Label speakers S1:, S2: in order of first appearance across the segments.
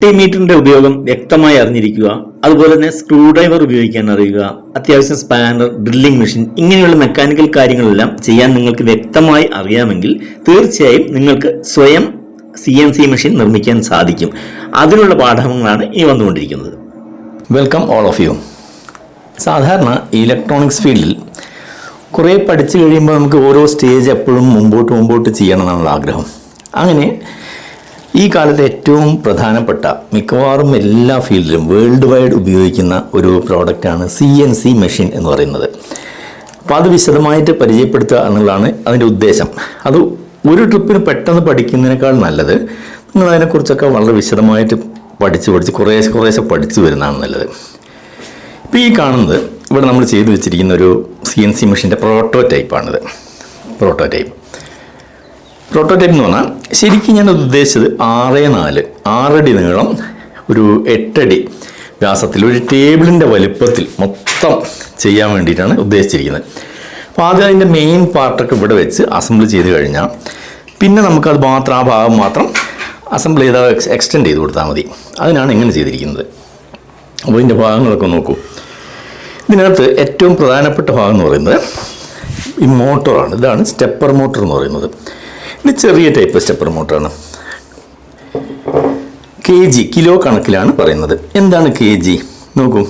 S1: മീറ്ററിന്റെ ഉപയോഗം വ്യക്തമായി അറിഞ്ഞിരിക്കുക അതുപോലെ തന്നെ സ്ക്രൂ ഡ്രൈവർ ഉപയോഗിക്കാൻ അറിയുക അത്യാവശ്യം സ്പാനർ ഡ്രില്ലിംഗ് മെഷീൻ ഇങ്ങനെയുള്ള മെക്കാനിക്കൽ കാര്യങ്ങളെല്ലാം ചെയ്യാൻ നിങ്ങൾക്ക് വ്യക്തമായി അറിയാമെങ്കിൽ തീർച്ചയായും നിങ്ങൾക്ക് സ്വയം സി എൻ സി മെഷീൻ നിർമ്മിക്കാൻ സാധിക്കും. അതിനുള്ള പാഠങ്ങളാണ് ഈ വന്നുകൊണ്ടിരിക്കുന്നത്. വെൽക്കം ഓൾ ഓഫ് യു സാധാരണ ഇലക്ട്രോണിക്സ് ഫീൽഡിൽ കുറേ പഠിച്ചു കഴിയുമ്പോൾ നമുക്ക് ഓരോ സ്റ്റേജ് എപ്പോഴും മുമ്പോട്ട് മുമ്പോട്ട് ചെയ്യണം എന്നുള്ള ആഗ്രഹം. അങ്ങനെ ഈ കാലത്ത് ഏറ്റവും പ്രധാനപ്പെട്ട മിക്കവാറും എല്ലാ ഫീൽഡിലും വേൾഡ് വൈഡ് ഉപയോഗിക്കുന്ന ഒരു പ്രോഡക്റ്റാണ് സി എൻ സി മെഷീൻ എന്ന് പറയുന്നത്. അപ്പോൾ അത് വിശദമായിട്ട് പരിചയപ്പെടുത്തുക എന്നുള്ളതാണ് അതിന്റെ ഉദ്ദേശം. അത് ഒരു ട്രിപ്പിന് പെട്ടെന്ന് പഠിക്കുന്നതിനേക്കാൾ നല്ലത് നിങ്ങൾ അതിനെക്കുറിച്ചൊക്കെ വളരെ വിശദമായിട്ട് പഠിച്ച് പഠിച്ച് കുറേശ്ശെ കുറേശ്ശെ പഠിച്ചു വരുന്നതാണ് നല്ലത്. ഇപ്പോൾ ഈ കാണുന്നത് ഇവിടെ നമ്മൾ ചെയ്തു വെച്ചിരിക്കുന്ന ഒരു സി എൻ സി മെഷീന്റെ പ്രോട്ടോ ടൈപ്പാണിത് പ്രോട്ടോ ടൈപ്പ് പ്രോട്ടോടൈപ്പ് എന്ന് പറഞ്ഞാൽ ശരിക്കും ഞാൻ ഉദ്ദേശിച്ചത് ആറ് നാല് ആറടി നീളം ഒരു എട്ടടി വ്യാസത്തിൽ ഒരു ടേബിളിന്റെ വലുപ്പത്തിൽ മൊത്തം ചെയ്യാൻ വേണ്ടിയിട്ടാണ് ഉദ്ദേശിച്ചിരിക്കുന്നത്. അപ്പോൾ ആദ്യം അതിന്റെ മെയിൻ പാർട്ടൊക്കെ ഇവിടെ വെച്ച് അസംബിൾ ചെയ്ത് കഴിഞ്ഞാൽ പിന്നെ നമുക്കത് മാത്രം ആ ഭാഗം മാത്രം അസംബിൾ ചെയ്ത് എക്സ്റ്റെൻഡ് ചെയ്ത് കൊടുത്താൽ മതി. അതിനാണ് ഇങ്ങനെ ചെയ്തിരിക്കുന്നത്. അപ്പോൾ ഇതിന്റെ ഭാഗങ്ങളൊക്കെ നോക്കൂ. ഇതിനകത്ത് ഏറ്റവും പ്രധാനപ്പെട്ട ഭാഗം എന്ന് പറയുന്നത് ഈ മോട്ടോറാണ്. ഇതാണ് സ്റ്റെപ്പർ മോട്ടോർ എന്ന് പറയുന്നത്. ഇത് ചെറിയ ടൈപ്പ് സ്റ്റെപ്പർ മോട്ടറാണ് കെ ജി കിലോ കണക്കിലാണ് പറയുന്നത്. എന്താണ് കെ ജി നോക്കൂ.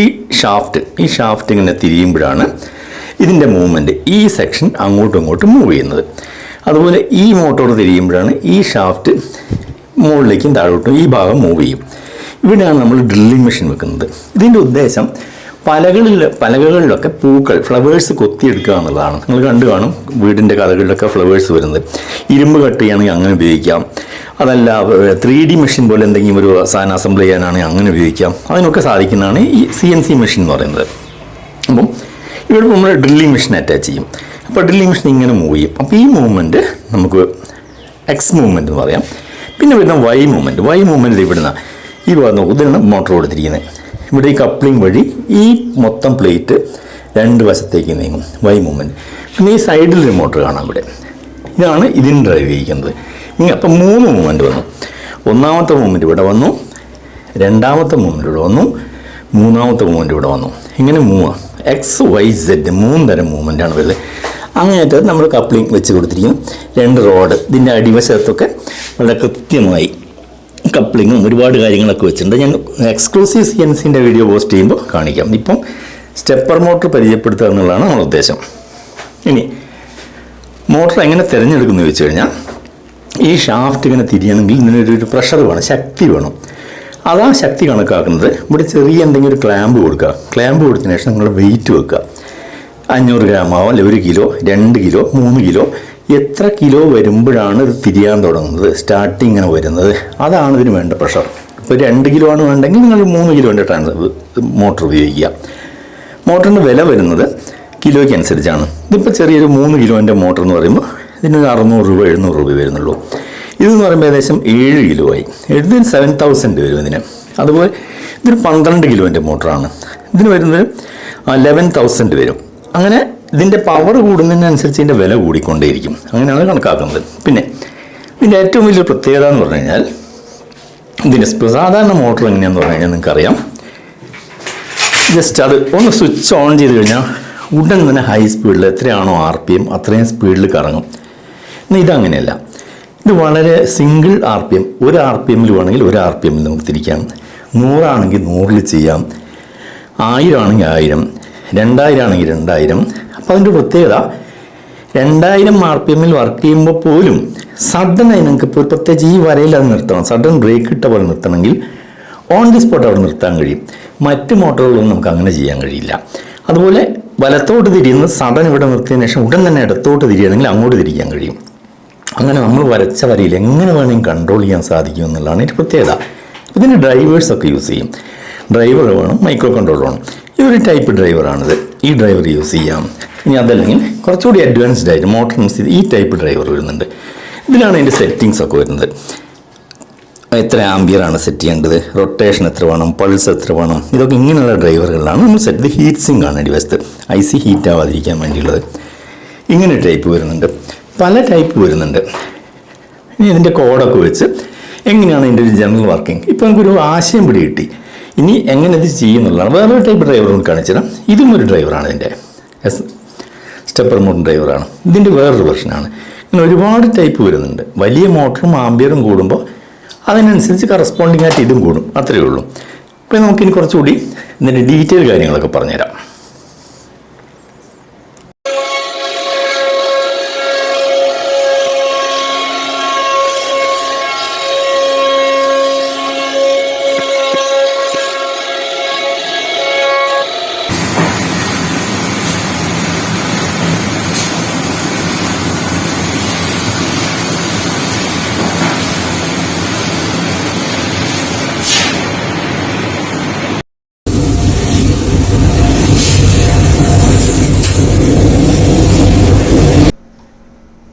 S1: ഈ ഷാഫ്റ്റ് ഈ ഷാഫ്റ്റ് ഇങ്ങനെ തിരിയുമ്പോഴാണ് ഇതിന്റെ മൂവ്മെന്റ് ഈ സെക്ഷൻ അങ്ങോട്ടും ഇങ്ങോട്ടും മൂവ് ചെയ്യുന്നത്. അതുപോലെ ഈ മോട്ടോർ തിരിയുമ്പോഴാണ് ഈ ഷാഫ്റ്റ് മുകളിലേക്കും താഴോട്ടും ഈ ഭാഗം മൂവ് ചെയ്യും. ഇവിടെയാണ് നമ്മൾ ഡ്രില്ലിംഗ് മെഷീൻ വെക്കുന്നത്. ഇതിന്റെ ഉദ്ദേശം പലകളിൽ പലകളിലൊക്കെ പൂക്കൾ ഫ്ലവേഴ്സ് കൊത്തിയെടുക്കുക എന്നുള്ളതാണ്. നിങ്ങൾ കണ്ടു കാണും വീടിന്റെ കഥകളിലൊക്കെ ഫ്ലവേഴ്സ് വരുന്നത്. ഇരുമ്പ് കട്ട് ചെയ്യുകയാണെങ്കിൽ അങ്ങനെ ഉപയോഗിക്കാം. അതല്ല ത്രീ ഡി മെഷീൻ പോലെ എന്തെങ്കിലും ഒരു സാധനം അസംബിൾ ചെയ്യാനാണെങ്കിൽ അങ്ങനെ ഉപയോഗിക്കാം. അതിനൊക്കെ സാധിക്കുന്നതാണ് ഈ സി എൻ സി മെഷീൻ എന്ന് പറയുന്നത്. അപ്പം ഇവിടെ നമ്മൾ ഡ്രില്ലിംഗ് മെഷീൻ അറ്റാച്ച് ചെയ്യും. അപ്പോൾ ഡ്രില്ലിംഗ് മെഷീൻ ഇങ്ങനെ മൂവ് ചെയ്യും. അപ്പോൾ ഈ മൂവ്മെന്റ് നമുക്ക് എക്സ് മൂവ്മെന്റ് എന്ന് പറയാം. പിന്നെ വരുന്ന വൈ മൂവ്മെന്റ് വൈ മൂവ്മെന്റ് ഇവിടുന്ന് ഈ ഭാഗം നോക്കൂ മോട്ടർ കൊടുത്തിരിക്കുന്നത് ഇവിടെ ഈ കപ്ലിംഗ് വഴി ഈ മൊത്തം പ്ലേറ്റ് രണ്ട് വശത്തേക്ക് നീങ്ങും. വൈ മൂവ്മെന്റ് പിന്നെ ഈ സൈഡിൽ ഒരു മോട്ടർ കാണാം ഇവിടെ. ഇതാണ് ഇതിന് ഡ്രൈവ് ചെയ്യിക്കുന്നത്. ഇങ്ങനെ അപ്പം മൂന്ന് മൂവ്മെന്റ് വന്നു. ഒന്നാമത്തെ മൂവ്മെന്റ് ഇവിടെ വന്നു. രണ്ടാമത്തെ മൂവ്മെന്റ് ഇവിടെ വന്നു. മൂന്നാമത്തെ മൂവ്മെന്റ് ഇവിടെ വന്നു. ഇങ്ങനെ മൂവ്. എക്സ് വൈ സെഡ് മൂന്ന് തരം മൂവ്മെന്റാണ് വരുന്നത്. അങ്ങേറ്റത് നമ്മൾ കപ്ലിംഗ് വെച്ച് കൊടുത്തിരിക്കുന്നു. രണ്ട് റോഡ് ഇതിന്റെ അടിവശത്തൊക്കെ വളരെ കൃത്യമായി കപ്ലിങ്ങും ഒരുപാട് കാര്യങ്ങളൊക്കെ വെച്ചിട്ടുണ്ട്. ഞാൻ എക്സ്ക്ലൂസീവ് സി എൻ സിന്റെ വീഡിയോ പോസ്റ്റ് ചെയ്യുമ്പോൾ കാണിക്കാം. ഇപ്പം സ്റ്റെപ്പർ മോട്ടർ പരിചയപ്പെടുത്തുക എന്നുള്ളതാണ് നമ്മുടെ ഉദ്ദേശം. ഇനി മോട്ടർ എങ്ങനെ തിരഞ്ഞെടുക്കുന്നു ചോദിച്ചു കഴിഞ്ഞാൽ ഈ ഷാഫ്റ്റ് ഇങ്ങനെ തിരിയണമെങ്കിൽ ഇതിനൊരു ഒരു പ്രഷർ വേണം ശക്തി വേണം. അതാ ശക്തി കണക്കാക്കുന്നത്. ഇവിടെ ചെറിയ എന്തെങ്കിലും ഒരു ക്ലാമ്പ് കൊടുക്കുക. ക്ലാമ്പ് കൊടുത്തതിന് ശേഷം നിങ്ങൾ വെയിറ്റ് വെക്കുക. അഞ്ഞൂറ് ഗ്രാം ആവാം അല്ലെങ്കിൽ ഒരു കിലോ രണ്ട് കിലോ മൂന്ന് കിലോ എത്ര കിലോ വരുമ്പോഴാണ് ഇത് തിരിയാൻ തുടങ്ങുന്നത്? സ്റ്റാർട്ടിങ് ഇങ്ങനെ വരുന്നത്. അതാണ് ഇതിന് വേണ്ട പ്രഷർ ഇപ്പോൾ രണ്ട് കിലോ ആണ് വേണ്ടെങ്കിൽ നിങ്ങൾ മൂന്ന് കിലോന്റെ ട്രാൻസ് മോട്ടർ ഉപയോഗിക്കുക. മോട്ടറിന്റെ വില വരുന്നത് കിലോയ്ക്ക് അനുസരിച്ചാണ്. ഇതിപ്പോൾ ചെറിയൊരു മൂന്ന് കിലോന്റെ മോട്ടർ എന്ന് പറയുമ്പോൾ ഇതിനൊരു അറുന്നൂറ് രൂപ എഴുന്നൂറ് രൂപ വരുന്നുള്ളൂ. ഇതെന്ന് പറയുമ്പോൾ ഏകദേശം ഏഴ് കിലോ ആയി. ഇതിന് സെവൻ തൗസൻഡ് വരും ഇതിന്. അതുപോലെ ഇതൊരു പന്ത്രണ്ട് കിലോന്റെ മോട്ടറാണ് ഇതിന് വരുന്നത് ലെവൻ തൗസൻഡ് വരും. അങ്ങനെ ഇതിന്റെ പവർ കൂടുന്നതിനനുസരിച്ച് ഇതിന്റെ വില കൂടിക്കൊണ്ടേയിരിക്കും. അങ്ങനെയാണ് കണക്കാക്കുന്നത്. പിന്നെ ഇതിന്റെ ഏറ്റവും വലിയ പ്രത്യേകത എന്ന് പറഞ്ഞു കഴിഞ്ഞാൽ ഇതിന്റെ സാധാരണ മോട്ടർ എങ്ങനെയാണെന്ന് പറഞ്ഞു കഴിഞ്ഞാൽ നിങ്ങൾക്കറിയാം. ജസ്റ്റ് അത് ഒന്ന് സ്വിച്ച് ഓൺ ചെയ്ത് കഴിഞ്ഞാൽ ഉടൻ തന്നെ ഹൈ സ്പീഡിൽ എത്രയാണോ ആർ പി എം അത്രയും സ്പീഡിൽ കറങ്ങും. എന്നാൽ ഇതങ്ങനെയല്ല ഇത് വളരെ സിംഗിൾ ആർ പി എം ഒരു ആർ പി എമ്മിൽ വേണമെങ്കിൽ ഒരു ആർ പി എമ്മിൽ നമുക്ക് തിരിക്കാം. നൂറാണെങ്കിൽ നൂറിൽ ചെയ്യാം. ആയിരം ആണെങ്കിൽ ആയിരം. രണ്ടായിരം ആണെങ്കിൽ രണ്ടായിരം. അപ്പോൾ അതിന്റെ പ്രത്യേകത രണ്ടായിരം ആർ പി എമ്മിൽ വർക്ക് ചെയ്യുമ്പോൾ പോലും സഡൻ ആയി നിങ്ങൾക്ക് ഇപ്പോൾ പ്രത്യേകിച്ച് ഈ വരയിൽ അത് നിർത്തണം. സഡൻ ബ്രേക്ക് ഇട്ട പോലെ നിർത്തണമെങ്കിൽ ഓൺ ദി സ്പോട്ട് അവിടെ നിർത്താൻ കഴിയും. മറ്റ് മോട്ടോറുകളൊന്നും നമുക്ക് അങ്ങനെ ചെയ്യാൻ കഴിയില്ല. അതുപോലെ വലത്തോട്ട് തിരിയുന്ന സഡൻ ഇവിടെ നിർത്തിയതിന് ശേഷം ഉടൻ തന്നെ ഇടത്തോട്ട് തിരിയുകയാണെങ്കിൽ അങ്ങോട്ട് തിരിക്കാൻ കഴിയും. അങ്ങനെ നമ്മൾ വരച്ച വരയിൽ എങ്ങനെ വേണമെങ്കിൽ കൺട്രോൾ ചെയ്യാൻ സാധിക്കും എന്നുള്ളതാണ് ഇതിന്റെ പ്രത്യേകത. ഇതിന് ഡ്രൈവേഴ്സൊക്കെ യൂസ് ചെയ്യും. ഡ്രൈവർ വേണം മൈക്രോ കൺട്രോൾ വേണം. ഈ ഒരു ടൈപ്പ് ഡ്രൈവറാണിത് ഈ ഡ്രൈവർ യൂസ് ചെയ്യാം. ഇനി അതല്ലെങ്കിൽ കുറച്ചുകൂടി അഡ്വാൻസ്ഡ് ആയിട്ട് മോട്ടർ സ്ഥിതി ഈ ടൈപ്പ് ഡ്രൈവർ വരുന്നുണ്ട്. ഇതിലാണ് അതിന്റെ സെറ്റിങ്സ് ഒക്കെ വരുന്നത്. എത്ര ആംബിയറാണ് സെറ്റ് ചെയ്യേണ്ടത്? റൊട്ടേഷൻ എത്ര വേണം? പൾസ് എത്ര വേണം? ഇതൊക്കെ ഇങ്ങനെയുള്ള ഡ്രൈവറുകളിലാണ് നമ്മൾ സെറ്റ് ചെയ്ത് ഹീറ്റ് സിങ്ക് ആണ് അടിവശത്ത് ഐ സി ഹീറ്റ് ആവാതിരിക്കാൻ വേണ്ടിയുള്ളത്. ഇങ്ങനെ ടൈപ്പ് വരുന്നുണ്ട്. പല ടൈപ്പ് വരുന്നുണ്ട്. ഇനി ഇതിന്റെ കോഡൊക്കെ വെച്ച് എങ്ങനെയാണ് ഇതിന്റെ ഒരു ജനറൽ വർക്കിംഗ് ഇപ്പോൾ നമുക്കൊരു ആശയം പിടി കിട്ടി. ഇനി എങ്ങനെ ഇത് ചെയ്യുന്നുള്ളതാണ്. വേറൊരു ടൈപ്പ് ഡ്രൈവർ നമുക്ക് കാണിച്ചു തരാം ഇതും ഒരു ഡ്രൈവറാണ് ഇതിന്റെ. എസ് സ്റ്റെപ്പർ മോട്ടർ ഡ്രൈവറാണ്. ഇതിന്റെ വേറൊരു വെർഷനാണ് ഇങ്ങനെ ഒരുപാട് ടൈപ്പ് വരുന്നുണ്ട്. വലിയ മോട്ടറും ആംബിയറും കൂടുമ്പോൾ അതിനനുസരിച്ച് കറസ്പോണ്ടിങ് ആയിട്ട് ഇതും കൂടും. അത്രയേ ഉള്ളൂ. അപ്പോൾ നമുക്കിനി കുറച്ചുകൂടി ഇതിന്റെ ഡീറ്റെയിൽ കാര്യങ്ങളൊക്കെ പറഞ്ഞുതരാം.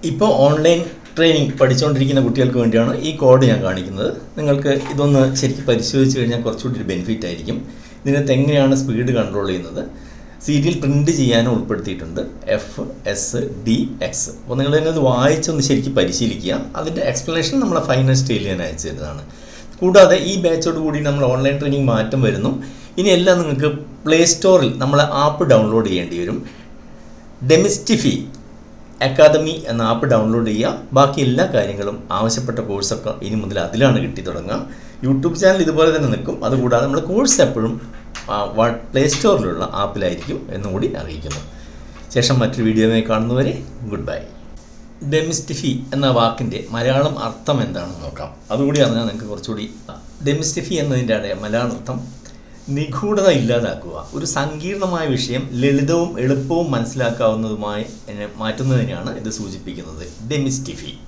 S1: ഇപ്പോൾ ഓൺലൈൻ ട്രെയിനിങ് പഠിച്ചുകൊണ്ടിരിക്കുന്ന കുട്ടികൾക്ക് വേണ്ടിയാണ് ഈ കോഡ് ഞാൻ കാണിക്കുന്നത്. നിങ്ങൾക്ക് ഇതൊന്ന് ശരിക്കും പരിശോധിച്ച് കഴിഞ്ഞാൽ കുറച്ചുകൂടി ബെനിഫിറ്റ് ആയിരിക്കും. ഇതിനകത്ത് എങ്ങനെയാണ് സ്പീഡ് കൺട്രോൾ ചെയ്യുന്നത്. സീരിയൽ പ്രിന്റ് ചെയ്യാനും ഉൾപ്പെടുത്തിയിട്ടുണ്ട്. എഫ് എസ് ഡി എക്സ് അപ്പോൾ നിങ്ങൾ തന്നെ അത് വായിച്ചൊന്ന് ശരിക്കും പരിശീലിക്കുക. അതിന്റെ എക്സ്പ്ലനേഷൻ നമ്മളെ ഫൈനൽ സ്റ്റേജിൽ ഞാൻ അയച്ചു തരുന്നതാണ്. കൂടാതെ ഈ ബാച്ചോട് കൂടി നമ്മൾ ഓൺലൈൻ ട്രെയിനിങ് മാറ്റം വരുന്നു. ഇനി എല്ലാം നിങ്ങൾക്ക് പ്ലേ സ്റ്റോറിൽ നമ്മളെ ആപ്പ് ഡൗൺലോഡ് ചെയ്യേണ്ടി വരും. ഡെമിസ്റ്റിഫി അക്കാദമി എന്ന ആപ്പ് ഡൗൺലോഡ് ചെയ്യുക ബാക്കി എല്ലാ കാര്യങ്ങളും ആവശ്യപ്പെട്ട കോഴ്സൊക്കെ ഇനി മുതൽ അതിലാണ് കിട്ടി തുടങ്ങുക യൂട്യൂബ് ചാനൽ ഇതുപോലെ തന്നെ നിൽക്കും. അതുകൂടാതെ നമ്മൾ കോഴ്സ് എപ്പോഴും പ്ലേ സ്റ്റോറിലുള്ള ആപ്പിലായിരിക്കും എന്നുകൂടി അറിയിക്കുന്നു. ശേഷം മറ്റൊരു വീഡിയോയുമായി കാണുന്നവരെ ഗുഡ് ബൈ ഡെമിസ്റ്റിഫി എന്ന വാക്കിന്റെ മലയാളം അർത്ഥം എന്താണെന്ന് നോക്കാം. അതുകൂടി അറിഞ്ഞാൽ നിങ്ങൾക്ക് കുറച്ചുകൂടി ഡെമിസ്റ്റിഫി എന്നതിന്റെ മലയാളം അർത്ഥം നിഗൂഢത ഇല്ലാതാക്കുക. ഒരു സങ്കീർണമായ വിഷയം ലളിതവും എളുപ്പവും മനസ്സിലാക്കാവുന്നതുമായി മാറ്റുന്നതിനാണ് ഇത് സൂചിപ്പിക്കുന്നത്. ഡെമിസ്റ്റിഫി